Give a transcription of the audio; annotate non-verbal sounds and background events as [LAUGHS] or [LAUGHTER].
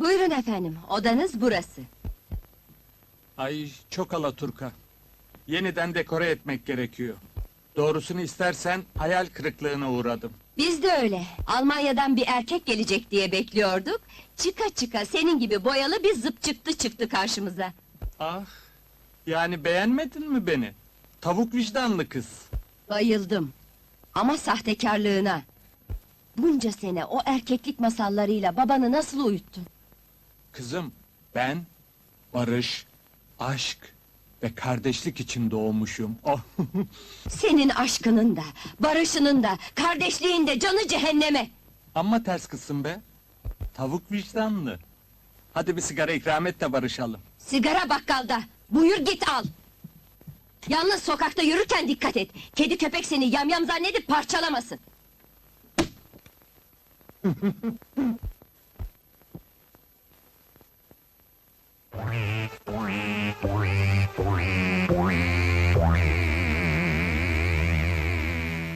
Buyurun efendim, odanız burası. Ay çok alaturka. Yeniden dekore etmek gerekiyor. Doğrusunu istersen hayal kırıklığına uğradım. Biz de öyle. Almanya'dan bir erkek gelecek diye bekliyorduk. Çıka çıka senin gibi boyalı bir zıp çıktı çıktı karşımıza. Ah, yani beğenmedin mi beni? Tavuk vicdanlı kız. Bayıldım. Ama sahtekarlığına. Bunca sene o erkeklik masallarıyla babanı nasıl uyuttun? Kızım, ben barış, aşk ve kardeşlik için doğmuşum. Oh. [LAUGHS] Senin aşkının da, barışının da, kardeşliğin de canı cehenneme! Amma ters kızsın be. Tavuk vicdanlı. Hadi bir sigara ikram et de barışalım. Sigara bakkalda, buyur git al! Yalnız sokakta yürürken dikkat et! Kedi köpek seni yamyam zannedip parçalamasın! [LAUGHS] Música